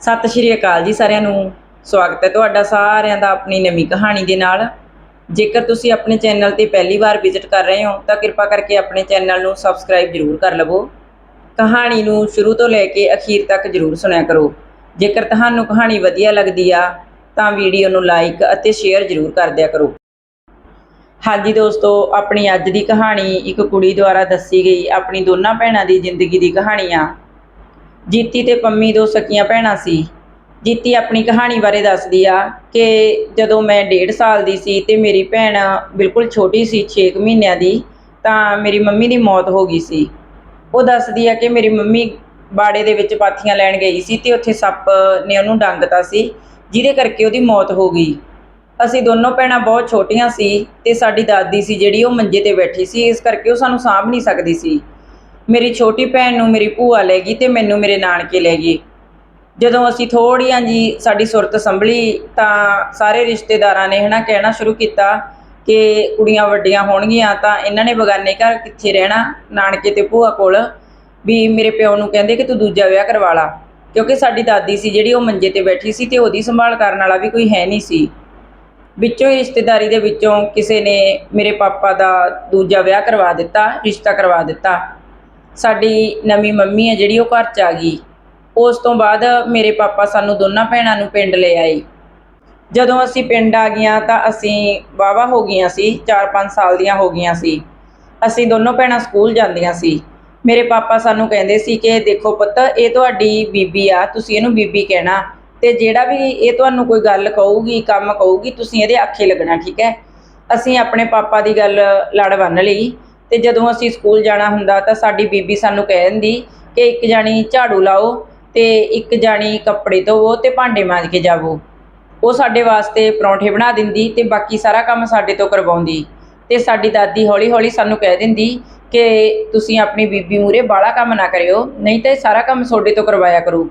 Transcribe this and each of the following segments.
ਸਤਿ ਸ਼੍ਰੀ ਅਕਾਲ ਜੀ ਸਾਰਿਆਂ ਨੂੰ। ਸਵਾਗਤ ਹੈ ਤੁਹਾਡਾ ਸਾਰਿਆਂ ਦਾ ਆਪਣੀ ਨਵੀਂ ਕਹਾਣੀ ਦੇ ਨਾਲ। ਜੇਕਰ ਤੁਸੀਂ ਆਪਣੇ ਚੈਨਲ ਤੇ ਪਹਿਲੀ ਵਾਰ ਵਿਜ਼ਿਟ ਕਰ ਰਹੇ ਹੋ, ਤਾਂ ਕਿਰਪਾ ਕਰਕੇ ਆਪਣੇ ਚੈਨਲ ਨੂੰ ਸਬਸਕ੍ਰਾਈਬ ਜ਼ਰੂਰ ਕਰ ਲਵੋ। ਕਹਾਣੀ ਨੂੰ ਸ਼ੁਰੂ ਤੋਂ ਲੈ ਕੇ ਅਖੀਰ ਤੱਕ ਜ਼ਰੂਰ ਸੁਣਿਆ ਕਰੋ। ਜੇਕਰ ਤੁਹਾਨੂੰ ਕਹਾਣੀ ਵਧੀਆ ਲੱਗਦੀ ਆ, ਤਾਂ ਵੀਡੀਓ ਨੂੰ ਲਾਈਕ ਅਤੇ ਸ਼ੇਅਰ ਜ਼ਰੂਰ ਕਰ ਦਿਆ ਕਰੋ। ਹਾਂਜੀ ਦੋਸਤੋ, ਆਪਣੀ ਅੱਜ ਦੀ ਕਹਾਣੀ ਇੱਕ ਕੁੜੀ ਦੁਆਰਾ ਦੱਸੀ ਗਈ ਆਪਣੀ ਦੋਨਾਂ ਭੈਣਾਂ ਦੀ ਜ਼ਿੰਦਗੀ ਦੀ ਕਹਾਣੀ ਆ। ਜੀਤੀ ਤੇ ਪੰਮੀ ਦੋ ਸਕੀਆਂ ਭੈਣਾਂ ਸੀ। ਜੀਤੀ ਆਪਣੀ ਕਹਾਣੀ ਬਾਰੇ ਦੱਸਦੀ ਆ ਕਿ ਜਦੋਂ ਮੈਂ 1.5 ਸਾਲ ਦੀ ਸੀ ਤੇ ਮੇਰੀ ਭੈਣ ਬਿਲਕੁਲ ਛੋਟੀ ਸੀ 6 ਮਹੀਨਿਆਂ ਦੀ, ਤਾਂ ਮੇਰੀ ਮੰਮੀ ਦੀ ਮੌਤ ਹੋ ਗਈ ਸੀ। ਉਹ ਦੱਸਦੀ ਆ ਕਿ ਮੇਰੀ ਮੰਮੀ ਬਾੜੇ ਦੇ ਵਿੱਚ ਪਾਥੀਆਂ ਲੈਣ ਗਈ ਸੀ ਤੇ ਉੱਥੇ ਸੱਪ ਨੇ ਉਹਨੂੰ ਡੰਗਤਾ ਸੀ, ਜਿਹਦੇ ਕਰਕੇ ਉਹਦੀ ਮੌਤ ਹੋ ਗਈ। ਅਸੀਂ ਦੋਨੋਂ ਭੈਣਾਂ ਬਹੁਤ ਛੋਟੀਆਂ ਸੀ ਤੇ ਸਾਡੀ ਦਾਦੀ ਸੀ ਜਿਹੜੀ ਉਹ ਮੰਜੇ ਤੇ ਬੈਠੀ ਸੀ, ਇਸ ਕਰਕੇ ਉਹ ਸਾਨੂੰ ਸਾਂਭ ਨਹੀਂ ਸਕਦੀ ਸੀ। ਮੇਰੀ ਛੋਟੀ ਭੈਣ ਨੂੰ ਮੇਰੀ ਭੂਆ ਲੈ ਗਈ ਤੇ ਮੈਨੂੰ ਮੇਰੇ ਨਾਨਕੇ ਲੈ ਗਏ ਜਦੋਂ ਅਸੀਂ ਥੋੜੀਆਂ ਜੀ ਸਾਡੀ ਸੁਰਤ ਸੰਭਲੀ ਤਾਂ ਸਾਰੇ ਰਿਸ਼ਤੇਦਾਰਾਂ ਨੇ ਹਨਾ ਕਹਿਣਾ ਸ਼ੁਰੂ ਕੀਤਾ ਕਿ ਕੁੜੀਆਂ ਵੱਡੀਆਂ ਹੋਣਗੀਆਂ ਤਾਂ ਇਹਨਾਂ ਨੇ ਬਗਾਨੇ ਘਰ ਕਿੱਥੇ ਰਹਿਣਾ, ਨਾਨਕੇ ਤੇ ਭੂਆ ਕੋਲ, ਵੀ ਮੇਰੇ ਪਿਓ ਨੂੰ ਕਹਿੰਦੇ ਕਿ ਤੂੰ ਦੂਜਾ ਵਿਆਹ ਕਰਵਾ ਲਾ। ਕਿਉਂਕਿ ਸਾਡੀ ਦਾਦੀ ਸੀ ਜਿਹੜੀ ਉਹ ਮੰਜੇ ਤੇ ਬੈਠੀ ਸੀ ਤੇ ਉਹਦੀ ਸੰਭਾਲ ਕਰਨ ਵਾਲਾ ਵੀ ਕੋਈ ਹੈ ਨਹੀਂ ਸੀ। ਵਿੱਚੋਂ ਹੀ ਰਿਸ਼ਤੇਦਾਰੀ ਦੇ ਵਿੱਚੋਂ ਕਿਸੇ ਨੇ ਮੇਰੇ ਪਾਪਾ ਦਾ ਦੂਜਾ ਵਿਆਹ ਕਰਵਾ ਦਿੱਤਾ, ਰਿਸ਼ਤਾ ਕਰਵਾ ਦਿੱਤਾ। ਸਾਡੀ ਨਵੀਂ ਮੰਮੀ ਹੈ ਜਿਹੜੀ ਉਹ ਘਰ ਚ ਆ ਗਈ। ਉਸ ਤੋਂ ਬਾਅਦ ਮੇਰੇ ਪਾਪਾ ਸਾਨੂੰ ਦੋਨਾਂ ਭੈਣਾਂ ਨੂੰ ਪਿੰਡ ਲੈ ਆਏ। ਜਦੋਂ ਅਸੀਂ ਪਿੰਡ ਆ ਗਈਆਂ ਤਾਂ ਅਸੀਂ ਵਾਵਾ ਹੋ ਗਈਆਂ ਸੀ 4-5 ਸਾਲ ਦੀਆਂ ਹੋ ਗਈਆਂ ਸੀ। ਅਸੀਂ ਦੋਨੋਂ ਭੈਣਾਂ ਸਕੂਲ ਜਾਂਦੀਆਂ ਸੀ। ਮੇਰੇ ਪਾਪਾ ਸਾਨੂੰ ਕਹਿੰਦੇ ਸੀ ਕਿ ਦੇਖੋ ਪੁੱਤ, ਇਹ ਤੁਹਾਡੀ ਬੀਬੀ ਆ, ਤੁਸੀਂ ਇਹਨੂੰ ਬੀਬੀ ਕਹਿਣਾ। ਤੇ ਜਿਹੜਾ ਵੀ ਇਹ ਤੁਹਾਨੂੰ ਕੋਈ ਗੱਲ ਕਹੂਗੀ, ਕੰਮ ਕਹੂਗੀ, ਤੁਸੀਂ ਇਹਦੇ ਆਖੇ ਲੱਗਣਾ, ਠੀਕ ਹੈ? ਅਸੀਂ ਆਪਣੇ ਪਾਪਾ ਦੀ ਗੱਲ ਲੜ ਬੰਨ ਲਈ। ਤੇ ਜਦੋਂ ਅਸੀਂ ਸਕੂਲ ਜਾਣਾ ਹੁੰਦਾ ਤਾਂ ਸਾਡੀ ਬੀਬੀ ਸਾਨੂੰ ਕਹਿ ਦਿੰਦੀ ਕਿ ਇੱਕ ਜਾਣੀ ਝਾੜੂ ਲਾਓ ਤੇ ਇੱਕ ਜਾਣੀ ਕੱਪੜੇ ਧੋਵੋ ਤੇ ਭਾਂਡੇ ਮਾਂਜ ਕੇ ਜਾਵੋ। ਉਹ ਸਾਡੇ ਵਾਸਤੇ ਪਰੌਂਠੇ ਬਣਾ ਦਿੰਦੀ ਤੇ ਬਾਕੀ ਸਾਰਾ ਕੰਮ ਸਾਡੇ ਤੋਂ ਕਰਵਾਉਂਦੀ। ਤੇ ਸਾਡੀ ਦਾਦੀ ਹੌਲੀ-ਹੌਲੀ ਸਾਨੂੰ ਕਹਿ ਦਿੰਦੀ ਕਿ ਤੁਸੀਂ ਆਪਣੀ ਬੀਬੀ ਮੂਰੇ ਬਾਹਲਾ ਕੰਮ ਨਾ ਕਰਿਓ, ਨਹੀਂ ਤਾਂ ਇਹ ਸਾਰਾ ਕੰਮ ਤੁਹਾਡੇ ਤੋਂ ਕਰਵਾਇਆ ਕਰੂ।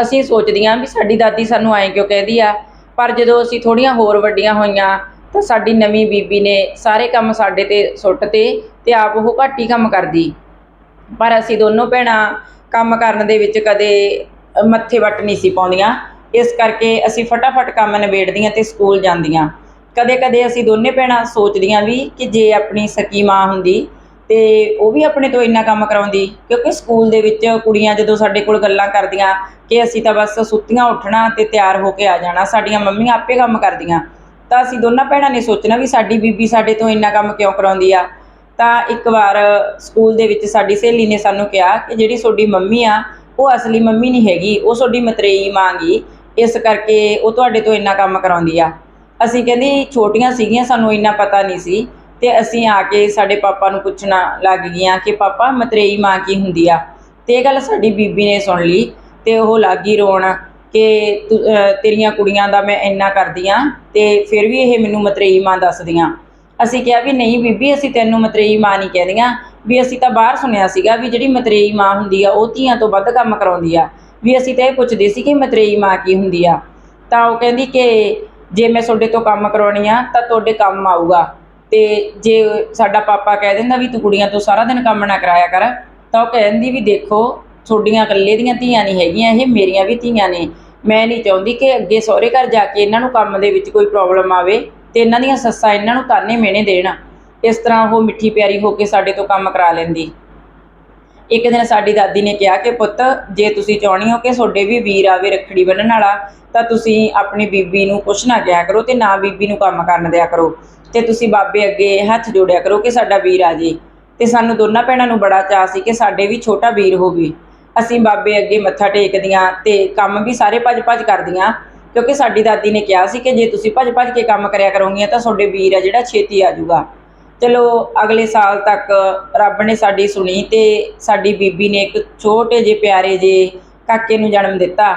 ਅਸੀਂ ਸੋਚਦੀਆਂ ਵੀ ਸਾਡੀ ਦਾਦੀ ਸਾਨੂੰ ਐਂ ਕਿਉਂ ਕਹਿੰਦੀ ਆ, ਪਰ ਜਦੋਂ ਅਸੀਂ ਥੋੜੀਆਂ ਹੋਰ ਵੱਡੀਆਂ ਹੋਈਆਂ ਤਾਂ ਸਾਡੀ ਨਵੀਂ ਬੀਬੀ ਨੇ ਸਾਰੇ ਕੰਮ ਸਾਡੇ ਤੇ ਸੁੱਟ ਤੇ ਤੇ ਆਪ ਉਹ ਘੱਟ ਹੀ ਕੰਮ ਕਰਦੀ। ਪਰ ਅਸੀਂ ਦੋਨੋਂ ਭੈਣਾਂ ਕੰਮ ਕਰਨ ਦੇ ਵਿੱਚ ਕਦੇ ਮੱਥੇ ਵੱਟ ਨਹੀਂ ਸੀ ਪਾਉਂਦੀਆਂ। ਇਸ ਕਰਕੇ ਅਸੀਂ ਫਟਾਫਟ ਕੰਮ ਨਿਬੇੜਦੀਆਂ ਤੇ ਸਕੂਲ ਜਾਂਦੀਆਂ। ਕਦੇ-ਕਦੇ ਅਸੀਂ ਦੋਨੇ ਭੈਣਾਂ ਸੋਚਦੀਆਂ ਵੀ ਕਿ ਜੇ ਆਪਣੀ ਸਕੀ ਮਾਂ ਹੁੰਦੀ ਤੇ ਉਹ ਵੀ ਆਪਣੇ ਤੋਂ ਇੰਨਾ ਕੰਮ ਕਰਾਉਂਦੀ। ਕਿਉਂਕਿ ਸਕੂਲ ਦੇ ਵਿੱਚ ਕੁੜੀਆਂ ਜਦੋਂ ਸਾਡੇ ਕੋਲ ਗੱਲਾਂ ਕਰਦੀਆਂ ਕਿ ਅਸੀਂ ਤਾਂ ਬਸ ਸੁੱਤੀਆਂ ਉੱਠਣਾ ਤੇ ਤਿਆਰ ਹੋ ਕੇ ਆ ਜਾਣਾ, ਸਾਡੀਆਂ ਮੰਮੀਆਂ ਆਪੇ ਕੰਮ ਕਰਦੀਆਂ। ਤਾਂ ਅਸੀਂ ਦੋਨਾਂ ਭੈਣਾਂ ਨੇ ਸੋਚਣਾ ਵੀ ਸਾਡੀ ਬੀਬੀ ਸਾਡੇ ਤੋਂ ਇੰਨਾ ਕੰਮ ਕਿਉਂ ਕਰਾਉਂਦੀ ਆ। ਤਾਂ ਇੱਕ ਵਾਰ ਸਕੂਲ ਦੇ ਵਿੱਚ ਸਾਡੀ ਸਹੇਲੀ ਨੇ ਸਾਨੂੰ ਕਿਹਾ ਕਿ ਜਿਹੜੀ ਤੁਹਾਡੀ ਮੰਮੀ ਆ, ਉਹ ਅਸਲੀ ਮੰਮੀ ਨਹੀਂ ਹੈਗੀ, ਉਹ ਤੁਹਾਡੀ ਮਤਰੇਈ ਮਾਂ ਗੀ, ਇਸ ਕਰਕੇ ਉਹ ਤੁਹਾਡੇ ਤੋਂ ਇੰਨਾ ਕੰਮ ਕਰਾਉਂਦੀ ਆ। ਅਸੀਂ ਕਹਿੰਦੀ ਛੋਟੀਆਂ ਸੀਗੀਆਂ, ਸਾਨੂੰ ਇੰਨਾ ਪਤਾ ਨਹੀਂ ਸੀ ਤੇ ਅਸੀਂ ਆ ਕੇ ਸਾਡੇ ਪਾਪਾ ਨੂੰ ਪੁੱਛਣਾ ਲੱਗ ਗਈਆਂ ਕਿ ਪਾਪਾ ਮਤਰੇਈ ਮਾਂ ਕੀ ਹੁੰਦੀ ਆ। ਤੇ ਇਹ ਗੱਲ ਸਾਡੀ ਬੀਬੀ ਨੇ ਸੁਣ ਲਈ ਤੇ ਉਹ ਲੱਗੀ ਰੋਣ। ਕਿ ਤੂੰ- ਤੇਰੀਆਂ ਕੁੜੀਆਂ ਦਾ ਮੈਂ ਇੰਨਾ ਕਰਦੀ ਆ ਤੇ ਫਿਰ ਵੀ ਇਹ ਮੈਨੂੰ ਮਤਰੇਈ ਮਾਂ ਦੱਸਦੀਆਂ। ਅਸੀਂ ਕਿਹਾ ਵੀ ਨਹੀਂ ਬੀਬੀ, ਅਸੀਂ ਤੈਨੂੰ ਮਤਰੇਈ ਮਾਂ ਨਹੀਂ ਕਹਿੰਦੀਆਂ। ਵੀ ਅਸੀਂ ਤਾਂ ਬਾਹਰ ਸੁਣਿਆ ਸੀਗਾ ਵੀ ਜਿਹੜੀ ਮਤਰੇਈ ਮਾਂ ਹੁੰਦੀ ਆ, ਉਹ ਧੀਆਂ ਤੋਂ ਵੱਧ ਕੰਮ ਕਰਾਉਂਦੀ ਆ। ਵੀ ਅਸੀਂ ਤਾਂ ਇਹ ਪੁੱਛਦੇ ਸੀ ਕਿ ਮਤਰੇਈ ਮਾਂ ਕੀ ਹੁੰਦੀ ਆ। ਤਾਂ ਉਹ ਕਹਿੰਦੀ ਕਿ ਜੇ ਮੈਂ ਤੁਹਾਡੇ ਤੋਂ ਕੰਮ ਕਰਾਉਣੀ ਆ, ਤਾਂ ਤੁਹਾਡੇ ਕੰਮ ਆਊਗਾ। ਤੇ ਜੇ ਸਾਡਾ ਪਾਪਾ ਕਹਿ ਦਿੰਦਾ ਵੀ ਤੂੰ ਕੁੜੀਆਂ ਤੋਂ ਸਾਰਾ ਦਿਨ ਕੰਮ ਨਾ ਕਰਾਇਆ ਕਰ, ਤਾਂ ਉਹ ਕਹਿੰਦੀ ਵੀ ਦੇਖੋ ਤੁਹਾਡੀਆਂ ਇਕੱਲੇ ਦੀਆਂ ਧੀਆਂ ਨਹੀਂ ਹੈਗੀਆਂ, ਇਹ ਮੇਰੀਆਂ ਵੀ ਧੀਆਂ ਨੇ। ਮੈਂ ਨਹੀਂ ਚਾਹੁੰਦੀ ਕਿ ਅੱਗੇ ਸਹੁਰੇ ਘਰ ਜਾ ਕੇ ਇਹਨਾਂ ਨੂੰ ਕੰਮ ਦੇ ਵਿੱਚ ਕੋਈ ਪ੍ਰੋਬਲਮ ਆਵੇ ਤੇ ਇਹਨਾਂ ਦੀਆਂ ਸੱਸਾਂ ਇਹਨਾਂ ਨੂੰ ਤਾਨੇ ਮਿਹਣੇ ਦੇਣ, ਇਸ ਤਰ੍ਹਾਂ ਉਹ ਮਿੱਠੀ ਪਿਆਰੀ ਹੋ ਕੇ ਸਾਡੇ ਤੋਂ ਕੰਮ ਕਰਾ ਲੈਂਦੀ। ਇੱਕ ਦਿਨ ਸਾਡੀ ਦਾਦੀ ਨੇ ਕਿਹਾ ਕਿ ਪੁੱਤ, ਜੇ ਤੁਸੀਂ ਚਾਹੁੰਦੇ ਹੋ ਕਿ ਤੁਹਾਡੇ ਵੀ ਵੀਰ ਆਵੇ ਰੱਖੜੀ ਬੰਨਣ ਵਾਲਾ, ਤਾਂ ਤੁਸੀਂ ਆਪਣੀ ਬੀਬੀ ਨੂੰ ਕੁਛ ਨਾ ਕਿਹਾ ਕਰੋ ਤੇ ਨਾ ਬੀਬੀ ਨੂੰ ਕੰਮ ਕਰਨ ਦਿਆ ਕਰੋ। ਤੇ ਤੁਸੀਂ ਬਾਬੇ ਅੱਗੇ ਹੱਥ ਜੋੜਿਆ ਕਰੋ ਕਿ ਸਾਡਾ ਵੀਰ ਆ ਜੇ। ਤੇ ਸਾਨੂੰ ਦੋਨਾਂ ਭੈਣਾਂ ਨੂੰ ਬੜਾ ਚਾਅ ਸੀ ਕਿ ਸਾਡੇ ਵੀ ਛੋਟਾ ਵੀਰ ਹੋਵੇ। ਅਸੀਂ ਬਾਬੇ ਅੱਗੇ ਮੱਥਾ ਟੇਕਦੀਆਂ ਤੇ ਕੰਮ ਵੀ ਸਾਰੇ ਭੱਜ-ਭੱਜ ਕਰਦੀਆਂ। ਕਿਉਂਕਿ ਸਾਡੀ ਦਾਦੀ ਨੇ ਕਿਹਾ ਸੀ ਕਿ ਜੇ ਤੁਸੀਂ ਭੱਜ-ਭੱਜ ਕੇ ਕੰਮ ਕਰਿਆ ਕਰੋਗੀਆਂ ਤਾਂ ਤੁਹਾਡੇ ਵੀਰ ਆ ਜਿਹੜਾ ਛੇਤੀ ਆ ਜਾਊਗਾ। ਚਲੋ, ਅਗਲੇ ਸਾਲ ਤੱਕ ਰੱਬ ਨੇ ਸਾਡੀ ਸੁਣੀ ਤੇ ਸਾਡੀ ਬੀਬੀ ਨੇ ਇੱਕ ਛੋਟੇ ਜਿਹੇ ਪਿਆਰੇ ਜਿਹੇ ਕਾਕੇ ਨੂੰ ਜਨਮ ਦਿੱਤਾ।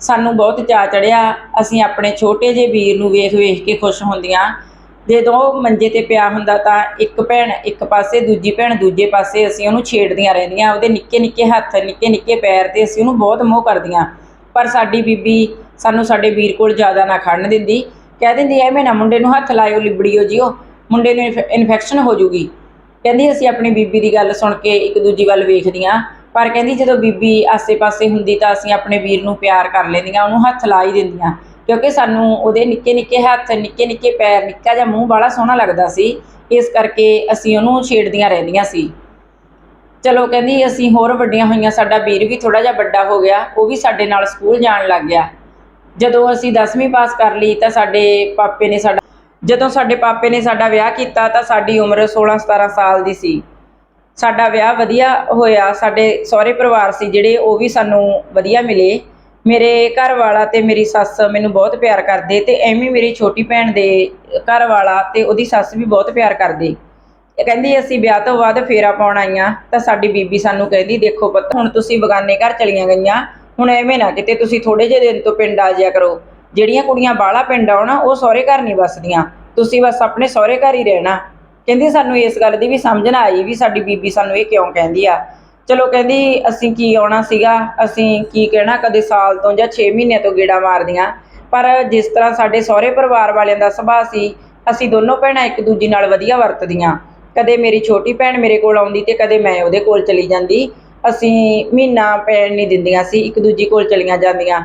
ਸਾਨੂੰ ਬਹੁਤ ਚਾਅ ਚੜਿਆ। ਅਸੀਂ ਆਪਣੇ ਛੋਟੇ ਜਿਹੇ ਵੀਰ ਨੂੰ ਵੇਖ ਵੇਖ ਕੇ ਖੁਸ਼ ਹੁੰਦੀਆਂ। ਜਦੋਂ ਉਹ ਮੰਜੇ ਤੇ ਪਿਆ ਹੁੰਦਾ ਤਾਂ ਇੱਕ ਭੈਣ ਇੱਕ ਪਾਸੇ, ਦੂਜੀ ਭੈਣ ਦੂਜੇ ਪਾਸੇ ਅਸੀਂ ਉਹਨੂੰ ਛੇੜਦੀਆਂ ਰਹਿੰਦੀਆਂ, ਉਹਦੇ ਨਿੱਕੇ ਨਿੱਕੇ ਹੱਥ, ਨਿੱਕੇ ਨਿੱਕੇ ਪੈਰ ਤੇ ਅਸੀਂ ਉਹਨੂੰ ਬਹੁਤ ਮੋਹ ਕਰਦੀਆਂ। ਪਰ ਸਾਡੀ ਬੀਬੀ ਸਾਨੂੰ ਸਾਡੇ ਵੀਰ ਕੋਲ ਜ਼ਿਆਦਾ ਨਾ ਖੜਨ ਦਿੰਦੀ। ਕਹਿ ਦਿੰਦੀ, ਐਵੇਂ ਨਾ ਮੁੰਡੇ ਨੂੰ ਹੱਥ ਲਾਇਓ, ਲਿਬੜੀਓ ਜਿਓ, ਮੁੰਡੇ ਨੂੰ ਇਨਫੈਕਸ਼ਨ ਹੋ ਜੂਗੀ। ਕਹਿੰਦੀ ਅਸੀਂ ਆਪਣੀ ਬੀਬੀ ਦੀ ਗੱਲ ਸੁਣ ਕੇ ਇੱਕ ਦੂਜੀ ਵੱਲ ਵੇਖਦੀਆਂ। ਪਰ ਕਹਿੰਦੀ ਜਦੋਂ ਬੀਬੀ ਆਸੇ-ਪਾਸੇ ਹੁੰਦੀ ਤਾਂ ਅਸੀਂ ਆਪਣੇ ਵੀਰ ਨੂੰ ਪਿਆਰ ਕਰ ਲੈਂਦੀਆਂ, ਉਹਨੂੰ ਹੱਥ ਲਾ ਹੀ ਦਿੰਦੀਆਂ। ਕਿਉਂਕਿ ਸਾਨੂੰ ਉਹਦੇ ਨਿੱਕੇ-ਨਿੱਕੇ ਹੱਥ ਨਿੱਕੇ-ਨਿੱਕੇ ਪੈਰ, ਨਿੱਕਾ ਜਿਹਾ ਮੂੰਹ ਬਾਲਾ ਸੋਹਣਾ ਲੱਗਦਾ ਸੀ। ਇਸ ਕਰਕੇ ਅਸੀਂ ਉਹਨੂੰ ਛੇੜਦੀਆਂ ਰਹਿੰਦੀਆਂ ਸੀ। ਚਲੋ ਕਹਿੰਦੀ ਅਸੀਂ ਹੋਰ ਵੱਡੀਆਂ ਹੋਈਆਂ, ਸਾਡਾ ਵੀਰ ਵੀ ਥੋੜਾ ਜਿਹਾ ਵੱਡਾ ਹੋ ਗਿਆ, ਉਹ ਵੀ ਸਾਡੇ ਨਾਲ ਸਕੂਲ ਜਾਣ ਲੱਗ ਗਿਆ। ਜਦੋਂ ਅਸੀਂ 10ਵੀਂ ਪਾਸ ਕਰ ਲਈ ਤਾਂ ਸਾਡੇ ਪਾਪੇ ਨੇ ਸਾਡਾ, ਜਦੋਂ ਸਾਡੇ ਪਾਪੇ ਨੇ ਸਾਡਾ ਵਿਆਹ ਕੀਤਾ ਤਾਂ ਸਾਡੀ ਉਮਰ 16 17 ਸਾਲ ਦੀ ਸੀ। ਸਾਡਾ ਵਿਆਹ ਵਧੀਆ ਹੋਇਆ, ਸਾਡੇ ਸਹੁਰੇ ਪਰਿਵਾਰ ਸੀ ਜਿਹੜੇ, ਉਹ ਵੀ ਸਾਨੂੰ ਵਧੀਆ ਮਿਲੇ। ਮੇਰੇ ਘਰ ਵਾਲਾ ਤੇ ਮੇਰੀ ਸੱਸ ਮੈਨੂੰ ਬਹੁਤ ਪਿਆਰ ਕਰਦੇ ਤੇ ਐਵੇਂ ਮੇਰੀ ਛੋਟੀ ਭੈਣ ਦੇ ਘਰ ਵਾਲਾ ਤੇ ਉਹਦੀ ਸੱਸ ਵੀ ਬਹੁਤ ਪਿਆਰ ਕਰਦੇ। ਇਹ ਕਹਿੰਦੀ, ਅਸੀਂ ਵਿਆਹ ਤੋਂ ਬਾਅਦ ਫੇਰਾ ਪਾਉਣ ਆਈਆਂ ਤਾਂ ਸਾਡੀ ਬੀਬੀ ਸਾਨੂੰ ਕਹਿੰਦੀ, ਦੇਖੋ ਪੁੱਤ, ਹੁਣ ਤੁਸੀਂ ਬਗਾਨੇ ਘਰ ਚਲੀਆਂ ਗਈਆਂ, ਹੁਣ ਐਵੇਂ ਨਾ ਕਿਤੇ ਤੁਸੀਂ ਥੋੜੇ ਜਿਹੇ ਦਿਨ ਤੋਂ ਪਿੰਡ ਆ ਜਾਇਆ ਕਰੋ। ਜਿਹੜੀਆਂ ਕੁੜੀਆਂ ਬਾਹਲਾ ਪਿੰਡ ਆਉਣ, ਉਹ ਸਹੁਰੇ ਘਰ ਨਹੀਂ ਵਸਦੀਆਂ। ਤੁਸੀਂ ਬਸ ਆਪਣੇ ਸਹੁਰੇ ਘਰ ਹੀ ਰਹਿਣਾ। ਕਹਿੰਦੀ, ਸਾਨੂੰ ਇਸ ਗੱਲ ਦੀ ਵੀ ਸਮਝ ਨਾ ਆਈ ਵੀ ਸਾਡੀ ਬੀਬੀ ਸਾਨੂੰ ਇਹ ਕਿਉਂ ਕਹਿੰਦੀ ਆ? ਚਲੋ ਕਹਿੰਦੀ ਅਸੀਂ ਕੀ ਆਉਣਾ ਸੀਗਾ, ਅਸੀਂ ਕੀ ਕਹਿਣਾ ਕਦੇ ਸਾਲ ਤੋਂ ਜਾਂ 6 ਮਹੀਨੇ ਤੋਂ ਗੇੜਾ ਮਾਰਦੀਆਂ। ਪਰ ਜਿਸ ਤਰ੍ਹਾਂ ਸਾਡੇ ਸਹੁਰੇ ਪਰਿਵਾਰ ਵਾਲਿਆਂ ਦਾ ਸੁਭਾਅ ਸੀ, ਅਸੀਂ ਦੋਨੋਂ ਭੈਣਾਂ ਇੱਕ ਦੂਜੀ ਨਾਲ ਵਧੀਆ ਵਰਤਦੀਆਂ। ਕਦੇ ਮੇਰੀ ਛੋਟੀ ਭੈਣ ਮੇਰੇ ਕੋਲ ਆਉਂਦੀ ਤੇ ਕਦੇ ਮੈਂ ਉਹਦੇ ਕੋਲ ਚਲੀ ਜਾਂਦੀ। ਅਸੀਂ ਮਹੀਨਾ ਪੈਣ ਨਹੀਂ ਦਿੰਦੀਆਂ ਸੀ, ਇੱਕ ਦੂਜੀ ਕੋਲ ਚਲੀਆਂ ਜਾਂਦੀਆਂ।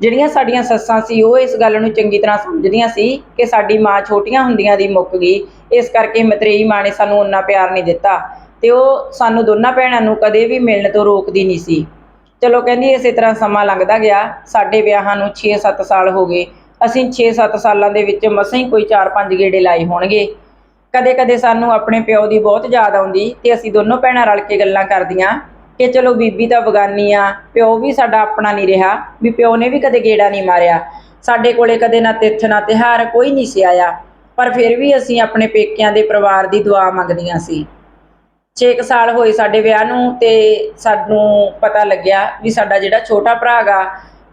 ਜਿਹੜੀਆਂ ਸਾਡੀਆਂ ਸੱਸਾਂ ਸੀ, ਉਹ ਇਸ ਗੱਲ ਨੂੰ ਚੰਗੀ ਤਰ੍ਹਾਂ ਸਮਝਦੀਆਂ ਸੀ ਕਿ ਸਾਡੀ ਮਾਂ ਛੋਟੀਆਂ ਹੁੰਦੀਆਂ ਦੀ ਮੁੱਕ ਗਈ। ਇਸ ਕਰਕੇ ਮਤਰੇਈ ਮਾਂ ਨੇ ਸਾਨੂੰ ਉਨਾ ਪਿਆਰ ਨਹੀਂ ਦਿੱਤਾ। ਤੇ ਉਹ ਸਾਨੂੰ ਦੋਨਾਂ ਭੈਣਾਂ ਨੂੰ ਕਦੇ ਵੀ ਮਿਲਣ ਤੋਂ ਰੋਕਦੀ ਨਹੀਂ ਸੀ। ਚਲੋ ਕਹਿੰਦੀ ਇਸੇ ਤਰ੍ਹਾਂ ਸਮਾਂ ਲੰਘਦਾ ਗਿਆ। ਸਾਡੇ ਵਿਆਹਾਂ ਨੂੰ 6-7 ਸਾਲ ਹੋ ਗਏ। ਅਸੀਂ 6-7 ਸਾਲਾਂ ਦੇ ਵਿੱਚ ਮਸਾਂ ਹੀ ਕੋਈ 4-5 ਗੇੜੇ ਲਾਏ ਹੋਣਗੇ। ਕਦੇ-ਕਦੇ ਸਾਨੂੰ ਆਪਣੇ ਪਿਓ ਦੀ ਬਹੁਤ ਯਾਦ ਆਉਂਦੀ ਤੇ ਅਸੀਂ ਦੋਨੋਂ ਭੈਣਾਂ ਰਲ ਕੇ ਗੱਲਾਂ ਕਰਦੀਆਂ ਕਿ ਚਲੋ ਬੀਬੀ ਤਾਂ ਬਗਾਨੀ ਆ, ਪਿਓ ਵੀ ਸਾਡਾ ਆਪਣਾ ਨਹੀਂ ਰਿਹਾ, ਵੀ ਪਿਓ ਨੇ ਵੀ ਕਦੇ ਗੇੜਾ ਨਹੀਂ ਮਾਰਿਆ। ਸਾਡੇ ਕੋਲੇ ਕਦੇ ਨਾ ਤਿੱਥ, ਨਾ ਤਿਹਾਰ ਕੋਈ ਨਹੀਂ ਸੀ ਆਇਆ। ਪਰ ਫਿਰ ਵੀ ਅਸੀਂ ਆਪਣੇ ਪੇਕਿਆਂ ਦੇ ਪਰਿਵਾਰ ਦੀ ਦੁਆ ਮੰਗਦੀਆਂ ਸੀ। 6 ਸਾਲ ਹੋਏ ਸਾਡੇ ਵਿਆਹ ਨੂੰ ਤੇ ਸਾਨੂੰ ਪਤਾ ਲੱਗਿਆ ਵੀ ਸਾਡਾ ਜਿਹੜਾ ਛੋਟਾ ਭਰਾ ਗਾ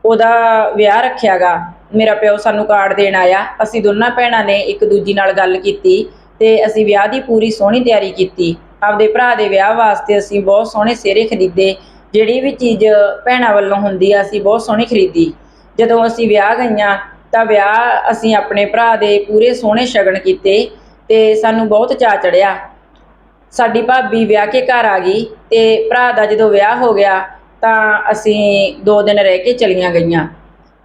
ਉਹਦਾ ਵਿਆਹ ਰੱਖਿਆਗਾ। ਮੇਰਾ ਪਿਓ ਸਾਨੂੰ ਕਾਰਡ ਦੇਣ ਆਇਆ। ਅਸੀਂ ਦੋਨਾਂ ਭੈਣਾਂ ਨੇ ਇੱਕ ਦੂਜੀ ਨਾਲ ਗੱਲ ਕੀਤੀ ਤੇ ਅਸੀਂ ਵਿਆਹ ਦੀ ਪੂਰੀ ਸੋਹਣੀ ਤਿਆਰੀ ਕੀਤੀ। ਆਪਦੇ ਭਰਾ ਦੇ ਵਿਆਹ ਵਾਸਤੇ ਅਸੀਂ ਬਹੁਤ ਸੋਹਣੇ ਸਿਹਰੇ ਖਰੀਦੇ। ਜਿਹੜੀ ਵੀ ਚੀਜ਼ ਭੈਣਾਂ ਵੱਲੋਂ ਹੁੰਦੀ ਆ, ਅਸੀਂ ਬਹੁਤ ਸੋਹਣੀ ਖਰੀਦੀ। ਜਦੋਂ ਅਸੀਂ ਵਿਆਹ ਗਈਆਂ, ਤਾਂ ਵਿਆਹ ਅਸੀਂ ਆਪਣੇ ਭਰਾ ਦੇ ਪੂਰੇ ਸੋਹਣੇ ਸ਼ਗਨ ਕੀਤੇ ਤੇ ਸਾਨੂੰ ਬਹੁਤ ਚਾਅ ਚੜਿਆ। ਸਾਡੀ ਭਾਬੀ ਵਿਆਹ ਕੇ ਘਰ ਆ ਗਈ ਤੇ ਭਰਾ ਦਾ ਜਦੋਂ ਵਿਆਹ ਹੋ ਗਿਆ ਤਾਂ ਅਸੀਂ 2 ਦਿਨ ਰਹਿ ਕੇ ਚਲੀਆਂ ਗਈਆਂ।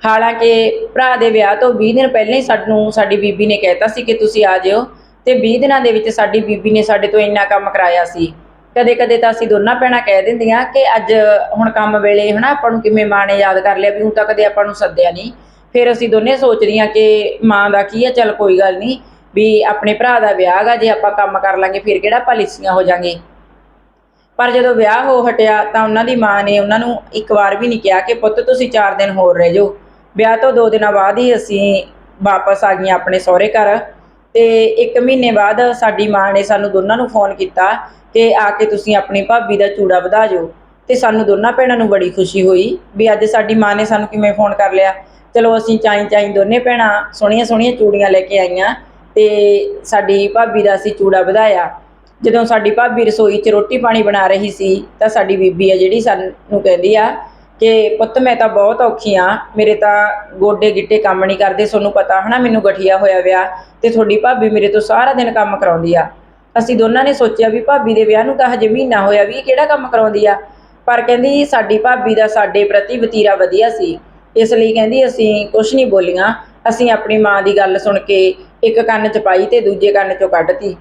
ਹਾਲਾਂਕਿ ਭਰਾ ਦੇ ਵਿਆਹ ਤੋਂ 20 ਦਿਨ ਪਹਿਲਾਂ ਹੀ ਸਾਨੂੰ, ਸਾਡੀ ਬੀਬੀ ਨੇ ਕਹਿਤਾ ਸੀ ਕਿ ਤੁਸੀਂ ਆ ਜਿਓ ਤੇ 20 ਦਿਨਾਂ ਦੇ ਵਿੱਚ ਸਾਡੀ ਬੀਬੀ ਨੇ ਸਾਡੇ ਤੋਂ ਇੰਨਾ ਕੰਮ ਕਰਾਇਆ ਸੀ। ਕਦੇ ਕਦੇ ਤਾਂ ਅਸੀਂ ਦੋਨਾਂ ਭੈਣਾਂ ਕਹਿ ਦਿੰਦੀਆਂ ਕਿ ਅੱਜ ਹੁਣ ਕੰਮ ਵੇਲੇ ਹਨਾ ਆਪਾਂ ਨੂੰ ਕਿਵੇਂ ਮਾਂ ਨੇ ਯਾਦ ਕਰ ਲਿਆ ਵੀ ਹੁਣ ਤਾਂ ਕਦੇ ਆਪਾਂ ਨੂੰ ਸੱਦਿਆ ਨਹੀਂ। ਫਿਰ ਅਸੀਂ ਦੋਨੇ ਸੋਚਦੀਆਂ ਕਿ ਮਾਂ ਦਾ ਕੀ ਹੈ ਚੱਲ ਕੋਈ ਗੱਲ ਨਹੀਂ। ਵੀ ਆਪਣੇ ਭਰਾ ਦਾ ਵਿਆਹ ਗਾ, ਜੇ ਆਪਾਂ ਕੰਮ ਕਰ ਲਾਂਗੇ, ਫਿਰ ਕਿਹੜਾ ਆਪਾਂ ਹੋ ਜਾਾਂਗੇ? ਪਰ ਜਦੋਂ ਵਿਆਹ ਹੋ ਹਟਿਆ, ਤਾਂ ਉਹਨਾਂ ਦੀ ਮਾਂ ਨੇ ਉਹਨਾਂ ਨੂੰ ਇੱਕ ਵਾਰ ਵੀ ਨਹੀਂ ਕਿਹਾ ਕਿ ਪੁੱਤ ਤੁਸੀਂ 4 ਦਿਨ ਹੋਰ ਰਹਿ ਜਾਓ। ਵਿਆਹ ਤੋਂ 2 ਦਿਨਾਂ ਬਾਅਦ ਹੀ ਅਸੀਂ ਵਾਪਸ ਆ ਗਈਆਂ ਆਪਣੇ ਸਹੁਰੇ ਘਰ ਤੇ 1 ਮਹੀਨੇ ਬਾਅਦ ਸਾਡੀ ਮਾਂ ਨੇ ਸਾਨੂੰ ਦੋਨਾਂ ਨੂੰ ਫੋਨ ਕੀਤਾ ਕਿ ਆ ਕੇ ਤੁਸੀਂ ਆਪਣੀ ਭਾਬੀ ਦਾ ਚੂੜਾ ਵਧਾ ਜਾਓ ਤੇ ਸਾਨੂੰ ਦੋਨਾਂ ਭੈਣਾਂ ਨੂੰ ਬੜੀ ਖੁਸ਼ੀ ਹੋਈ ਵੀ ਅੱਜ ਸਾਡੀ ਮਾਂ ਨੇ ਸਾਨੂੰ ਕਿਵੇਂ ਫੋਨ ਕਰ ਲਿਆ। ਚਲੋ ਅਸੀਂ ਚਾਈ ਚਾਈ ਦੋਨੇ ਭੈਣਾਂ ਸੋਹਣੀਆਂ ਸੋਹਣੀਆਂ ਚੂੜੀਆਂ ਲੈ ਕੇ ਆਈਆਂ ਤੇ ਸਾਡੀ ਭਾਬੀ ਦਾ ਅਸੀਂ ਚੂੜਾ ਵਧਾਇਆ। ਜਦੋਂ ਸਾਡੀ ਭਾਬੀ ਰਸੋਈ 'ਚ ਰੋਟੀ ਪਾਣੀ ਬਣਾ ਰਹੀ ਸੀ, ਤਾਂ ਸਾਡੀ ਬੀਬੀ ਆ ਜਿਹੜੀ ਸਾਨੂੰ ਕਹਿੰਦੀ ਆ ਕਿ, ਪੁੱਤ, ਮੈਂ ਤਾਂ ਬਹੁਤ ਔਖੀ ਆ। ਮੇਰੇ ਤਾਂ ਗੋਡੇ ਗਿੱਟੇ ਕੰਮ ਨਹੀਂ ਕਰਦੇ ਤੁਹਾਨੂੰ ਪਤਾ ਹਨਾ, ਮੈਨੂੰ ਗਠੀਆ ਹੋਇਆ ਵਿਆਹ ਤੇ ਤੁਹਾਡੀ ਭਾਬੀ ਮੇਰੇ ਤੋਂ ਸਾਰਾ ਦਿਨ ਕੰਮ ਕਰਾਉਂਦੀ ਆ। ਅਸੀਂ ਦੋਨਾਂ ਨੇ ਸੋਚਿਆ ਵੀ ਭਾਬੀ ਦੇ ਵਿਆਹ ਨੂੰ ਤਾਂ ਹਜੇ ਮਹੀਨਾ ਹੋਇਆ ਵੀ ਇਹ ਕਿਹੜਾ ਕੰਮ ਕਰਾਉਂਦੀ ਆ। ਪਰ ਕਹਿੰਦੀ ਸਾਡੀ ਭਾਬੀ ਦਾ ਸਾਡੇ ਪ੍ਰਤੀ ਵਤੀਰਾ ਵਧੀਆ ਸੀ। ਇਸ ਲਈ ਕਹਿੰਦੀ ਅਸੀਂ ਕੁਝ ਨਹੀਂ ਬੋਲੀਆਂ। ਅਸੀਂ ਆਪਣੀ ਮਾਂ ਦੀ ਗੱਲ ਸੁਣ ਕੇ ਇੱਕ ਕੰਨ 'ਚ ਪਾਈ ਤੇ ਦੂਜੇ ਕੰਨ 'ਚੋਂ ਕੱਢਤੀ।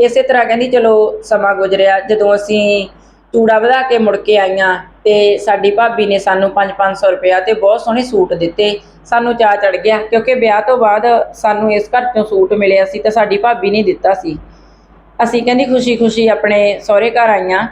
ਇਸੇ ਤਰ੍ਹਾਂ ਕਹਿੰਦੀ, ਚਲੋ, ਸਮਾਂ ਗੁਜ਼ਰਿਆ। ਜਦੋਂ ਅਸੀਂ ਚੂੜਾ ਵਧਾ ਕੇ ਮੁੜ ਕੇ ਆਈਆਂ ਤੇ ਸਾਡੀ ਭਾਬੀ ਨੇ ਸਾਨੂੰ 5-500 ਰੁਪਇਆ ਤੇ ਬਹੁਤ ਸੋਹਣੇ ਸੂਟ ਦਿੱਤੇ। ਸਾਨੂੰ ਚਾਅ ਚੜ ਗਿਆ, ਕਿਉਂਕਿ ਵਿਆਹ ਤੋਂ ਬਾਅਦ ਸਾਨੂੰ ਇਸ ਘਰ ਤੋਂ ਸੂਟ ਮਿਲਿਆ ਸੀ ਤਾਂ ਸਾਡੀ ਭਾਬੀ ਨੇ ਦਿੱਤਾ ਸੀ। ਅਸੀਂ ਕਹਿੰਦੀ ਖੁਸ਼ੀ-ਖੁਸ਼ੀ ਆਪਣੇ ਸਹੁਰੇ ਘਰ ਆਈਆਂ।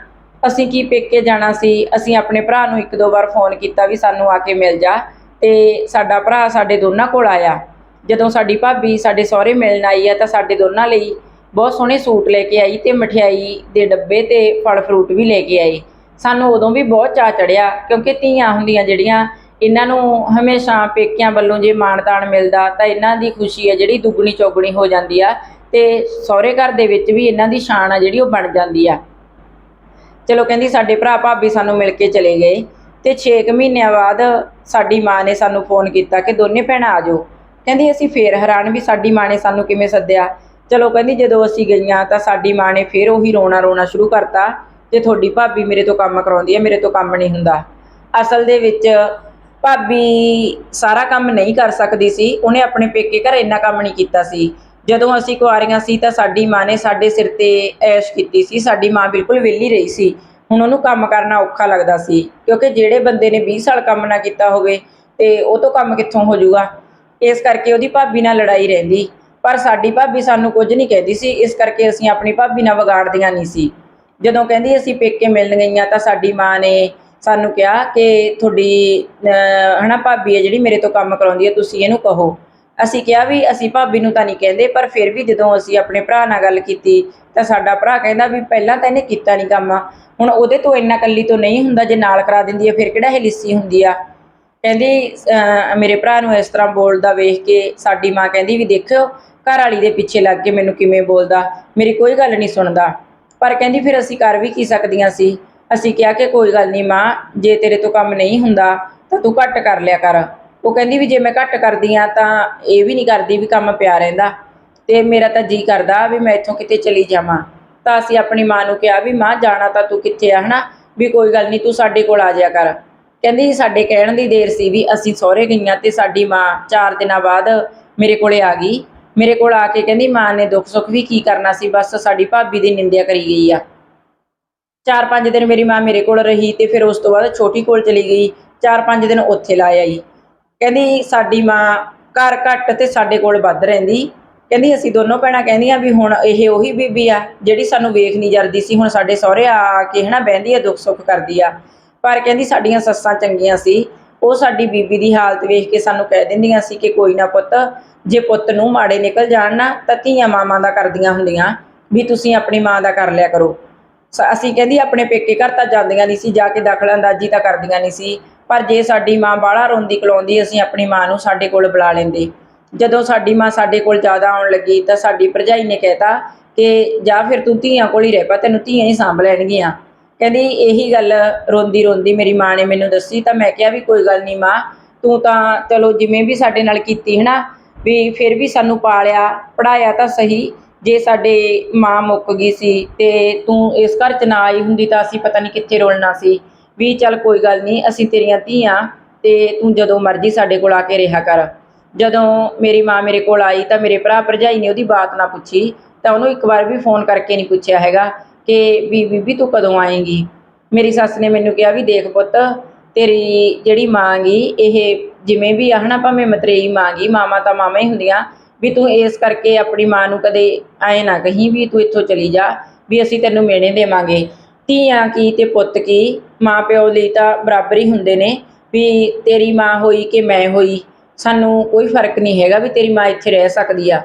ਅਸੀਂ ਕੀ ਪੇਕੇ ਜਾਣਾ ਸੀ? ਅਸੀਂ ਆਪਣੇ ਭਰਾ ਨੂੰ ਇੱਕ ਦੋ ਵਾਰ ਫੋਨ ਕੀਤਾ ਵੀ ਸਾਨੂੰ ਆ ਕੇ ਮਿਲ ਜਾ ਤੇ ਸਾਡਾ ਭਰਾ ਸਾਡੇ ਦੋਨਾਂ ਕੋਲ ਆਇਆ। ਜਦੋਂ ਸਾਡੀ ਭਾਬੀ ਸਾਡੇ ਸਹੁਰੇ ਮਿਲਣ ਆਈ ਆ ਤਾਂ ਸਾਡੇ ਦੋਨਾਂ ਲਈ ਬਹੁਤ ਸੋਹਣੇ ਸੂਟ ਲੈ ਕੇ ਆਈ ਤੇ ਮਠਿਆਈ ਦੇ ਡੱਬੇ ਤੇ ਫਲ ਫਰੂਟ ਵੀ ਲੈ ਕੇ ਆਏ ਸਾਨੂੰ ਉਦੋਂ ਵੀ ਬਹੁਤ ਚਾਅ ਚੜਿਆ ਕਿਉਂਕਿ ਧੀਆਂ ਹੁੰਦੀਆਂ ਜਿਹੜੀਆਂ, ਇਹਨਾਂ ਨੂੰ ਹਮੇਸ਼ਾ ਪੇਕਿਆਂ ਵੱਲੋਂ ਜੇ ਮਾਣ ਤਾਣ ਮਿਲਦਾ ਤਾਂ ਇਹਨਾਂ ਦੀ ਖੁਸ਼ੀ ਹੈ ਜਿਹੜੀ ਦੁੱਗਣੀ ਚੌਗਣੀ ਹੋ ਜਾਂਦੀ ਆ ਤੇ ਸਹੁਰੇ ਘਰ ਦੇ ਵਿੱਚ ਵੀ ਇਹਨਾਂ ਦੀ ਸ਼ਾਨ ਆ ਜਿਹੜੀ ਉਹ ਬਣ ਜਾਂਦੀ ਆ। ਚਲੋ ਕਹਿੰਦੀ ਸਾਡੇ ਭਰਾ ਭਾਬੀ ਸਾਨੂੰ ਮਿਲ ਕੇ ਚਲੇ ਗਏ ਤੇ 6 ਮਹੀਨਿਆਂ ਬਾਅਦ ਸਾਡੀ ਮਾਂ ਨੇ ਸਾਨੂੰ ਫੋਨ ਕੀਤਾ ਕਿ ਦੋਨੇ ਭੈਣਾਂ ਆ ਜਾਓ। ਕਹਿੰਦੀ ਅਸੀਂ ਫੇਰ ਹੈਰਾਨ ਵੀ ਸਾਡੀ ਮਾਂ ਨੇ ਸਾਨੂੰ ਕਿਵੇਂ ਸੱਦਿਆ। ਚਲੋ ਕਹਿੰਦੀ ਜਦੋਂ ਅਸੀਂ ਗਈਆਂ ਤਾਂ ਸਾਡੀ ਮਾਂ ਨੇ ਫੇਰ ਉਹੀ ਰੋਣਾ ਰੋਣਾ ਸ਼ੁਰੂ ਕਰਤਾ ਤੇ ਤੁਹਾਡੀ ਭਾਬੀ ਮੇਰੇ ਤੋਂ ਕੰਮ ਕਰਾਉਂਦੀ ਹੈ, ਮੇਰੇ ਤੋਂ ਕੰਮ ਨਹੀਂ ਹੁੰਦਾ। ਅਸਲ ਦੇ ਵਿੱਚ ਭਾਬੀ ਸਾਰਾ ਕੰਮ ਨਹੀਂ ਕਰ ਸਕਦੀ ਸੀ, ਉਹਨੇ ਆਪਣੇ ਪੇਕੇ ਘਰ ਇੰਨਾ ਕੰਮ ਨਹੀਂ ਕੀਤਾ ਸੀ। ਜਦੋਂ ਅਸੀਂ ਕੁਆਰੀਆਂ ਸੀ ਤਾਂ ਸਾਡੀ ਮਾਂ ਨੇ ਸਾਡੇ ਸਿਰ ਤੇ ਐਸ਼ ਕੀਤੀ ਸੀ, ਸਾਡੀ ਮਾਂ ਬਿਲਕੁਲ ਵਿਹਲੀ ਰਹੀ ਸੀ। ਹੁਣ ਉਹਨੂੰ ਕੰਮ ਕਰਨਾ ਔਖਾ ਲੱਗਦਾ ਸੀ, ਕਿਉਂਕਿ ਜਿਹੜੇ ਬੰਦੇ ਨੇ 20 ਸਾਲ ਕੰਮ ਨਾ ਕੀਤਾ ਹੋਵੇ ਤੇ ਉਹ ਤੋਂ ਕੰਮ ਕਿੱਥੋਂ ਹੋ ਜਾਊਗਾ? ਇਸ ਕਰਕੇ ਉਹਦੀ ਭਾਬੀ ਨਾਲ ਲੜਾਈ ਰਹਿੰਦੀ। ਪਰ ਸਾਡੀ ਭਾਬੀ ਸਾਨੂੰ ਕੁਝ ਨਹੀਂ ਕਹਿੰਦੀ ਸੀ। ਇਸ ਕਰਕੇ ਅਸੀਂ ਆਪਣੀ ਭਾਬੀ ਨਾਲ ਵਿਗਾੜਦੀਆਂ ਨਹੀਂ ਸੀ। ਜਦੋਂ ਕਹਿੰਦੀ ਅਸੀਂ ਪੇਕੇ ਮਿਲਣ ਗਈਆਂ ਤਾਂ ਸਾਡੀ ਮਾਂ ਨੇ ਸਾਨੂੰ ਕਿਹਾ ਕਿ ਤੁਹਾਡੀ ਅਹ, ਹਨਾ ਭਾਬੀ ਹੈ ਜਿਹੜੀ ਮੇਰੇ ਤੋਂ ਕੰਮ ਕਰਾਉਂਦੀ ਹੈ ਤੁਸੀਂ ਇਹਨੂੰ ਕਹੋ। ਅਸੀਂ ਕਿਹਾ ਵੀ ਅਸੀਂ ਭਾਬੀ ਨੂੰ ਤਾਂ ਨਹੀਂ ਕਹਿੰਦੇ ਪਰ ਫਿਰ ਵੀ ਜਦੋਂ ਅਸੀਂ ਆਪਣੇ ਭਰਾ ਨਾਲ ਗੱਲ ਕੀਤੀ ਤਾਂ ਸਾਡਾ ਭਰਾ ਕਹਿੰਦਾ ਵੀ ਪਹਿਲਾਂ ਤਾਂ ਇਹਨੇ ਕੀਤਾ ਨਹੀਂ ਕੰਮ। ਹੁਣ ਉਹਦੇ ਤੋਂ ਇੰਨਾ ਕੱਲੀ ਤੋਂ ਨਹੀਂ ਹੁੰਦਾ ਜੇ ਨਾਲ ਕਰਾ ਦਿੰਦੀ ਹੈ ਫਿਰ ਕਿਹੜਾ ਇਹ ਲਿੱਸੀ ਹੁੰਦੀ ਆ? ਕਹਿੰਦੀ ਅਹ, ਮੇਰੇ ਭਰਾ ਨੂੰ ਇਸ ਤਰ੍ਹਾਂ ਬੋਲਦਾ ਵੇਖ ਕੇ ਸਾਡੀ ਮਾਂ ਕਹਿੰਦੀ ਵੀ ਦੇਖਿਓ ਘਰ ਵਾਲੀ ਦੇ ਪਿੱਛੇ ਲੱਗ ਕੇ ਮੈਨੂੰ ਕਿਵੇਂ ਬੋਲਦਾ ਮੇਰੀ ਕੋਈ ਗੱਲ ਨਹੀਂ ਸੁਣਦਾ। ਪਰ ਕਹਿੰਦੀ ਫਿਰ ਅਸੀਂ ਕਰ ਵੀ ਕੀ ਸਕਦੀਆਂ ਸੀ? ਅਸੀਂ ਕਿਹਾ ਕਿ ਕੋਈ ਗੱਲ ਨਹੀਂ ਮਾਂ ਜੇ ਤੇਰੇ ਤੋਂ ਕੰਮ ਨਹੀਂ ਹੁੰਦਾ ਤਾਂ ਤੂੰ ਘੱਟ ਕਰ ਲਿਆ ਕਰ। ਉਹ ਕਹਿੰਦੀ ਵੀ ਜੇ ਮੈਂ ਘੱਟ ਕਰਦੀ ਆ ਤਾਂ ਇਹ ਵੀ ਨਹੀਂ ਕਰਦੀ ਵੀ ਕੰਮ ਪਿਆ ਰਹਿੰਦਾ। ਤੇ ਮੇਰਾ ਤਾਂ ਜੀ ਕਰਦਾ ਵੀ ਮੈਂ ਇੱਥੋਂ ਕਿਤੇ ਚਲੀ ਜਾਵਾਂ। ਤਾਂ ਅਸੀਂ ਆਪਣੀ ਮਾਂ ਨੂੰ ਕਿਹਾ ਵੀ ਮਾਂ ਜਾਣਾ ਤਾਂ ਤੂੰ ਕਿੱਥੇ ਆ ਹਨਾ? ਵੀ ਕੋਈ ਗੱਲ ਨਹੀਂ ਤੂੰ ਸਾਡੇ ਕੋਲ ਆ ਜਾਇਆ ਕਰ। ਕਹਿੰਦੀ ਸਾਡੇ ਕਹਿਣ ਦੀ ਦੇਰ ਸੀ ਵੀ ਅਸੀਂ ਸਹੁਰੇ ਗਈਆਂ ਤੇ ਸਾਡੀ ਮਾਂ 4 ਦਿਨਾਂ ਬਾਅਦ ਮੇਰੇ ਕੋਲੇ ਆ ਗਈ। ਮੇਰੇ ਕੋਲ ਆ ਕੇ ਕਹਿੰਦੀ, ਮਾਂ ਨੇ ਦੁੱਖ ਸੁੱਖ ਵੀ ਕੀ ਕਰਨਾ ਸੀ, ਬਸ ਸਾਡੀ ਭਾਬੀ ਦੀ ਨਿੰਦਿਆ ਕਰੀ ਗਈ ਆ। ਚਾਰ ਪੰਜ ਦਿਨ ਮੇਰੀ ਮਾਂ ਮੇਰੇ ਕੋਲ ਰਹੀ ਤੇ ਫਿਰ ਉਸ ਤੋਂ ਬਾਅਦ ਛੋਟੀ ਕੋਲ ਚਲੀ ਗਈ, ਚਾਰ ਪੰਜ ਦਿਨ ਉੱਥੇ ਲਾ ਆਈ। ਕਹਿੰਦੀ, ਸਾਡੀ ਮਾਂ ਘਰ ਘੱਟ ਤੇ ਸਾਡੇ ਕੋਲ ਵੱਧ ਰਹਿੰਦੀ। ਕਹਿੰਦੀ, ਅਸੀਂ ਦੋਨੋਂ ਭੈਣਾਂ ਕਹਿੰਦੀਆਂ ਵੀ ਹੁਣ ਇਹ ਉਹੀ ਬੀਬੀ ਆ ਜਿਹੜੀ ਸਾਨੂੰ ਵੇਖ ਨਹੀਂ ਜਰਦੀ ਸੀ, ਹੁਣ ਸਾਡੇ ਸਹੁਰੇ ਆ ਕੇ ਹਨਾ ਬਹਿੰਦੀ ਆ, ਦੁੱਖ ਸੁੱਖ ਕਰਦੀ ਆ। ਪਰ ਕਹਿੰਦੀ ਸਾਡੀਆਂ ਸੱਸਾਂ ਚੰਗੀਆਂ ਸੀ। ਉਹ ਸਾਡੀ ਬੀਬੀ ਦੀ ਹਾਲਤ ਵੇਖ ਕੇ ਸਾਨੂੰ ਕਹਿ ਦਿੰਦੀਆਂ ਸੀ ਕਿ ਕੋਈ ਨਾ ਪੁੱਤ, ਜੇ ਪੁੱਤ ਨੂੰ ਮਾੜੇ ਨਿਕਲ ਜਾਣ ਨਾ, ਤਾਂ ਧੀਆਂ ਮਾਵਾਂ ਦਾ ਕਰਦੀਆਂ ਹੁੰਦੀਆਂ, ਵੀ ਤੁਸੀਂ ਆਪਣੀ ਮਾਂ ਦਾ ਕਰ ਲਿਆ ਕਰੋ। ਅਸੀਂ ਕਹਿੰਦੀ ਆਪਣੇ ਪੇਕੇ ਘਰ ਤਾਂ ਜਾਂਦੀਆਂ ਨਹੀਂ ਸੀ, ਜਾ ਕੇ ਦਖਲ ਅੰਦਾਜ਼ੀ ਤਾਂ ਕਰਦੀਆਂ ਨਹੀਂ ਸੀ। ਪਰ ਜੇ ਸਾਡੀ ਮਾਂ ਬਾਹਲਾ ਰੋਂਦੀ ਕਲਾਉਂਦੀ, ਅਸੀਂ ਆਪਣੀ ਮਾਂ ਨੂੰ ਸਾਡੇ ਕੋਲ ਬੁਲਾ ਲੈਂਦੇ। ਜਦੋਂ ਸਾਡੀ ਮਾਂ ਸਾਡੇ ਕੋਲ ਜ਼ਿਆਦਾ ਆਉਣ ਲੱਗੀ, ਤਾਂ ਸਾਡੀ ਭਰਜਾਈ ਨੇ ਕਹਿਤਾ ਕਿ ਜਾਂ ਫਿਰ ਤੂੰ ਧੀਆਂ ਕੋਲ ਹੀ ਰਹਿ ਪਾ, ਤੈਨੂੰ ਧੀਆਂ ਹੀ ਸਾਂਭ ਲੈਣਗੀਆਂ। ਕਹਿੰਦੀ ਇਹੀ ਗੱਲ ਰੋਂਦੀ ਰੋਂਦੀ ਮੇਰੀ ਮਾਂ ਨੇ ਮੈਨੂੰ ਦੱਸੀ, ਤਾਂ ਮੈਂ ਕਿਹਾ ਵੀ ਕੋਈ ਗੱਲ ਨਹੀਂ ਮਾਂ, ਤੂੰ ਤਾਂ ਚਲੋ ਜਿਵੇਂ ਵੀ ਸਾਡੇ ਨਾਲ ਕੀਤੀ ਹਨਾ, ਵੀ ਫਿਰ ਵੀ ਸਾਨੂੰ ਪਾਲਿਆ ਪੜਾਇਆ ਤਾਂ ਸਹੀ, ਜੇ ਸਾਡੇ ਮਾਂ ਮੁੱਕ ਗਈ ਸੀ ਤੇ ਤੂੰ ਇਸ ਘਰ ਚ ਨਾ ਆਈ ਹੁੰਦੀ ਤਾਂ ਅਸੀਂ ਪਤਾ ਨਹੀਂ ਕਿੱਥੇ ਰੋਲਣਾ ਸੀ, ਵੀ ਚੱਲ ਕੋਈ ਗੱਲ ਨਹੀਂ, ਅਸੀਂ ਤੇਰੀਆਂ ਧੀਆਂ ਤੇ ਤੂੰ ਜਦੋਂ ਮਰਜ਼ੀ ਸਾਡੇ ਕੋਲ ਆ ਕੇ ਰਿਹਾ ਕਰ। ਜਦੋਂ ਮੇਰੀ ਮਾਂ ਮੇਰੇ ਕੋਲ ਆਈ ਤਾਂ ਮੇਰੇ ਭਰਾ ਭਰਜਾਈ ਨੇ ਉਹਦੀ ਬਾਤ ਨਾ ਪੁੱਛੀ, ਤਾਂ ਉਹਨੂੰ ਇੱਕ ਵਾਰ ਵੀ ਫੋਨ ਕਰਕੇ ਨਹੀਂ ਪੁੱਛਿਆ ਹੈਗਾ। ਕਿ ਵੀ ਬੀਬੀ ਤੂੰ ਕਦੋਂ ਆਏਂਗੀ? ਮੇਰੀ ਸੱਸ ਨੇ ਮੈਨੂੰ ਕਿਹਾ ਵੀ ਦੇਖ ਪੁੱਤ, ਤੇਰੀ ਜਿਹੜੀ ਮਾਂ ਗੀ, ਇਹ ਜਿਵੇਂ ਵੀ ਆ ਹਨਾ, ਭਾਵੇਂ ਮਤਰੇਈ ਮਾਂ ਗੀ ਮਾਮਾ ਤਾਂ ਮਾਮਾ ਹੀ ਹੁੰਦੀਆਂ, ਵੀ ਤੂੰ ਇਸ ਕਰਕੇ ਆਪਣੀ ਮਾਂ ਨੂੰ ਕਦੇ ਐ ਨਾ ਕਹੀਂ ਵੀ ਤੂੰ ਇੱਥੋਂ ਚਲੀ ਜਾ, ਵੀ ਅਸੀਂ ਤੈਨੂੰ ਮੇਣੇ ਦੇਵਾਂਗੇ। ਧੀਆਂ ਕੀ ਤੇ ਪੁੱਤ ਕੀ ਮਾਂ ਪਿਓ ਲਈ ਤਾਂ ਬਰਾਬਰ ਹੀ ਹੁੰਦੇ ਨੇ, ਵੀ ਤੇਰੀ ਮਾਂ ਹੋਈ ਕਿ ਮੈਂ ਹੋਈ, ਸਾਨੂੰ ਕੋਈ ਫ਼ਰਕ ਨਹੀਂ ਹੈਗਾ ਵੀ ਤੇਰੀ ਮਾਂ ਇੱਥੇ ਰਹਿ ਸਕਦੀ ਆ।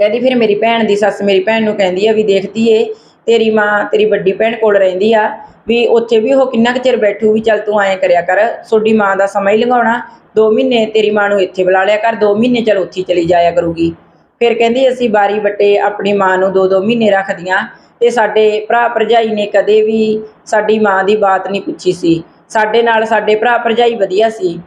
ਕਹਿੰਦੀ ਫਿਰ ਮੇਰੀ ਭੈਣ ਦੀ ਸੱਸ ਮੇਰੀ ਭੈਣ ਨੂੰ ਕਹਿੰਦੀ ਆ ਵੀ ਦੇਖਦੀ ਏ ਤੇਰੀ ਮਾਂ, ਤੇਰੀ ਵੱਡੀ ਭੈਣ ਕੋਲ ਰਹਿੰਦੀ ਆ, ਵੀ ਉੱਥੇ ਵੀ ਉਹ ਕਿੰਨਾ ਕੁ ਚਿਰ ਬੈਠੂ, ਵੀ ਚੱਲ ਤੂੰ ਐਂ ਕਰਿਆ ਕਰ ਤੁਹਾਡੀ ਮਾਂ ਦਾ ਸਮਾਂ ਹੀ ਲੰਘਾਉਣਾ 2 ਮਹੀਨੇ ਤੇਰੀ ਮਾਂ ਨੂੰ ਇੱਥੇ ਬੁਲਾ ਲਿਆ ਕਰ 2 ਮਹੀਨੇ ਚਲ ਉੱਥੇ ਚਲੀ ਜਾਇਆ ਕਰੂਗੀ। ਫਿਰ ਕਹਿੰਦੀ ਅਸੀਂ ਬਾਰੀ ਬੱਟੇ ਆਪਣੀ ਮਾਂ ਨੂੰ 2-2 ਮਹੀਨੇ ਰੱਖਦੀਆਂ, ਤੇ ਸਾਡੇ ਭਰਾ ਭਰਜਾਈ ਨੇ ਕਦੇ ਵੀ ਸਾਡੀ ਮਾਂ ਦੀ ਬਾਤ ਨਹੀਂ ਪੁੱਛੀ ਸੀ। ਸਾਡੇ ਨਾਲ ਸਾਡੇ ਭਰਾ ਭਰਜਾਈ ਵਧੀਆ ਸੀ।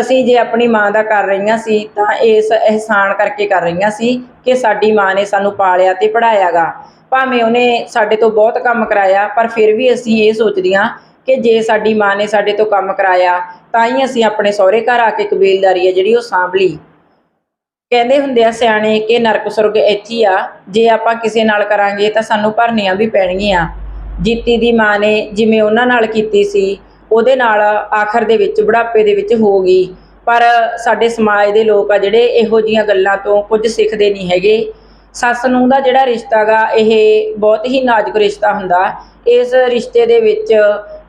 ਅਸੀਂ ਜੇ ਆਪਣੀ ਮਾਂ ਦਾ ਕਰ ਰਹੀਆਂ ਸੀ ਤਾਂ ਇਸ ਅਹਿਸਾਨ ਕਰਕੇ ਕਰ ਰਹੀਆਂ ਸੀ ਕਿ ਸਾਡੀ ਮਾਂ ਨੇ ਸਾਨੂੰ ਪਾਲਿਆ ਤੇ ਪੜਾਇਆਗਾ ਭਾਵੇਂ ਉਹਨੇ ਸਾਡੇ ਤੋਂ ਬਹੁਤ ਕੰਮ ਕਰਾਇਆ, ਪਰ ਫਿਰ ਵੀ ਅਸੀਂ ਇਹ ਸੋਚਦੀਆਂ ਕਿ ਜੇ ਸਾਡੀ ਮਾਂ ਨੇ ਸਾਡੇ ਤੋਂ ਕੰਮ ਕਰਾਇਆ, ਤਾਂ ਹੀ ਅਸੀਂ ਆਪਣੇ ਸਹੁਰੇ ਘਰ ਆ ਕੇ ਕਬੀਲਦਾਰੀ ਹੈ ਜਿਹੜੀ ਉਹ ਸਾਂਭ ਲਈ। ਕਹਿੰਦੇ ਹੁੰਦੇ ਆ ਸਿਆਣੇ ਕਿ ਨਰਕ ਸੁਰਗ ਇੱਥੇ ਆ, ਜੇ ਆਪਾਂ ਕਿਸੇ ਨਾਲ ਕਰਾਂਗੇ ਤਾਂ ਸਾਨੂੰ ਭਰਨੀਆਂ ਵੀ ਪੈਣਗੀਆਂ। ਜੀਤੀ ਦੀ ਮਾਂ ਨੇ ਜਿਵੇਂ ਉਹਨਾਂ ਨਾਲ ਕੀਤੀ ਸੀ ਉਹਦੇ ਨਾਲ ਆਖਰ ਦੇ ਵਿੱਚ, ਬੁਢਾਪੇ ਦੇ ਵਿੱਚ ਹੋ ਗਈ। ਪਰ ਸਾਡੇ ਸਮਾਜ ਦੇ ਲੋਕ ਆ ਜਿਹੜੇ ਇਹੋ ਜੀਆਂ ਗੱਲਾਂ ਤੋਂ ਕੁਝ ਸਿੱਖਦੇ ਨਹੀਂ ਹੈਗੇ। ਸੱਸ ਨੂੰ ਦਾ ਜਿਹੜਾ ਰਿਸ਼ਤਾ ਗਾ, ਇਹ ਬਹੁਤ ਹੀ ਨਾਜ਼ੁਕ ਰਿਸ਼ਤਾ ਹੁੰਦਾ। ਇਸ ਰਿਸ਼ਤੇ ਦੇ ਵਿੱਚ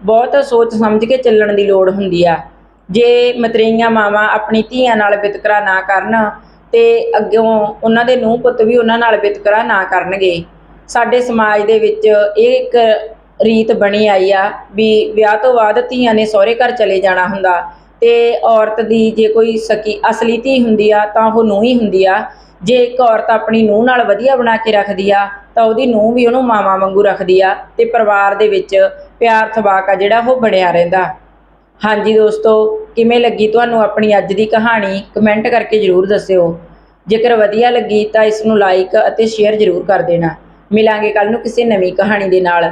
ਬਹੁਤ ਸੋਚ ਸਮਝ ਕੇ ਚੱਲਣ ਦੀ ਲੋੜ ਹੁੰਦੀ ਆ। ਜੇ ਮਤਰੇਈਆਂ ਮਾਵਾਂ ਆਪਣੀ ਧੀਆਂ ਨਾਲ ਵਿਤਕਰਾ ਨਾ ਕਰਨ ਤੇ ਅੱਗੋਂ ਉਹਨਾਂ ਦੇ ਨੂੰਹ ਪੁੱਤ ਵੀ ਉਹਨਾਂ ਨਾਲ ਵਿਤਕਰਾ ਨਾ ਕਰਨਗੇ। ਸਾਡੇ ਸਮਾਜ ਦੇ ਵਿੱਚ ਇਹ ਇੱਕ ਰੀਤ ਬਣੀ ਆਈ ਆ ਵੀ ਵਿਆਹ ਤੋਂ ਬਾਅਦ ਧੀਆਂ ਨੇ ਸਹੁਰੇ ਘਰ ਚਲੇ ਜਾਣਾ ਹੁੰਦਾ ਤੇ ਔਰਤ ਦੀ ਜੇ ਕੋਈ ਸਕੀ ਅਸਲੀ ਧੀ ਹੁੰਦੀ ਆ ਤਾਂ ਉਹ ਨੂੰਹ ਹੀ ਹੁੰਦੀ ਆ। ਜੇ ਇੱਕ ਔਰਤ ਆਪਣੀ ਨੂੰਹ ਨਾਲ ਵਧੀਆ ਬਣਾ ਕੇ ਰੱਖਦੀ ਆ ਤਾਂ ਉਹਦੀ ਨੂੰਹ ਵੀ ਉਹਨੂੰ ਮਾਵਾਂ ਵਾਂਗੂ ਰੱਖਦੀ ਆ ਤੇ ਪਰਿਵਾਰ ਦੇ ਵਿੱਚ ਪਿਆਰ ਥਵਾਕ ਆ ਜਿਹੜਾ ਉਹ ਬਣਿਆ ਰਹਿੰਦਾ। ਹਾਂਜੀ ਦੋਸਤੋ, ਕਿਵੇਂ ਲੱਗੀ ਤੁਹਾਨੂੰ ਆਪਣੀ ਅੱਜ ਦੀ ਕਹਾਣੀ? ਕਮੈਂਟ ਕਰਕੇ ਜਰੂਰ ਦੱਸਿਓ। ਜੇਕਰ ਵਧੀਆ ਲੱਗੀ ਤਾਂ ਇਸ ਨੂੰ ਲਾਈਕ ਅਤੇ ਸ਼ੇਅਰ ਜਰੂਰ ਕਰ ਦੇਣਾ। ਮਿਲਾਂਗੇ ਕੱਲ ਨੂੰ ਕਿਸੇ ਨਵੀਂ ਕਹਾਣੀ ਦੇ ਨਾਲ।